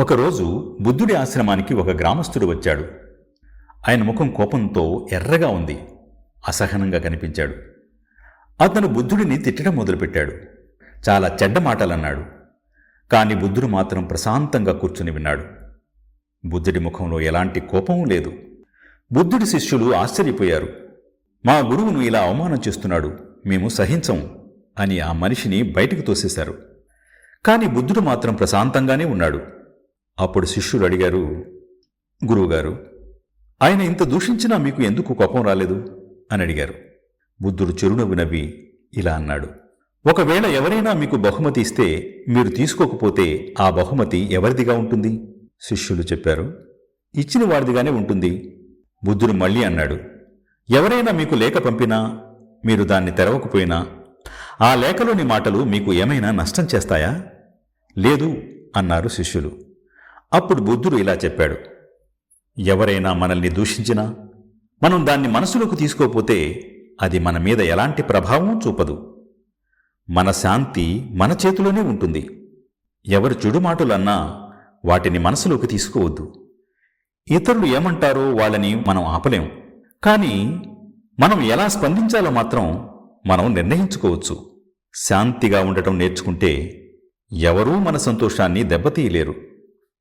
ఒకరోజు బుద్ధుడి ఆశ్రమానికి ఒక గ్రామస్థుడు వచ్చాడు. ఆయన ముఖం కోపంతో ఎర్రగా ఉంది. అసహనంగా కనిపించాడు. అతను బుద్ధుడిని తిట్టడం మొదలుపెట్టాడు. చాలా చెడ్డ మాటలన్నాడు. కాని బుద్ధుడు మాత్రం ప్రశాంతంగా కూర్చుని విన్నాడు. బుద్ధుడి ముఖంలో ఎలాంటి కోపం లేదు. బుద్ధుడి శిష్యులు ఆశ్చర్యపోయారు. మా గురువును ఇలా అవమానం చేస్తున్నాడు. మేము సహించం అని ఆ మనిషిని బయటకు తోసేశారు. కాని బుద్ధుడు మాత్రం ప్రశాంతంగానే ఉన్నాడు. అప్పుడు శిష్యులు అడిగారు గురువుగారు ఆయన ఇంత దూషించినా మీకు ఎందుకు కోపం రాలేదు? అని అడిగారు. బుద్ధుడు చిరునవ్వు నవ్వి ఇలా అన్నాడు ఒకవేళ ఎవరైనా మీకు బహుమతి ఇస్తే మీరు తీసుకోకపోతే ఆ బహుమతి ఎవరిదిగా ఉంటుంది? శిష్యులు చెప్పారు ఇచ్చిన వారిదిగానే ఉంటుంది. బుద్ధుడు మళ్ళీ అన్నాడు ఎవరైనా మీకు లేఖ పంపినా మీరు దాన్ని తెరవకపోయినా ఆ లేఖలోని మాటలు మీకు ఏమైనా నష్టం చేస్తాయా? లేదు అన్నారు శిష్యులు అప్పుడు బుద్ధుడు ఇలా చెప్పాడు. ఎవరైనా మనల్ని దూషించినా మనం దాన్ని మనసులోకి తీసుకోపోతే అది మన మీద ఎలాంటి ప్రభావం చూపదు. మన శాంతి మన చేతిలోనే ఉంటుంది. ఎవరు చెడు మాటలన్నా వాటిని మనసులోకి తీసుకోవద్దు. ఇతరులు ఏమంటారో వాళ్ళని మనం ఆపలేం. కానీ మనం ఎలా స్పందించాలో మాత్రం మనం నిర్ణయించుకోవచ్చు. శాంతిగా ఉండటం నేర్చుకుంటే ఎవరూ మన సంతోషాన్ని దెబ్బతీయలేరు.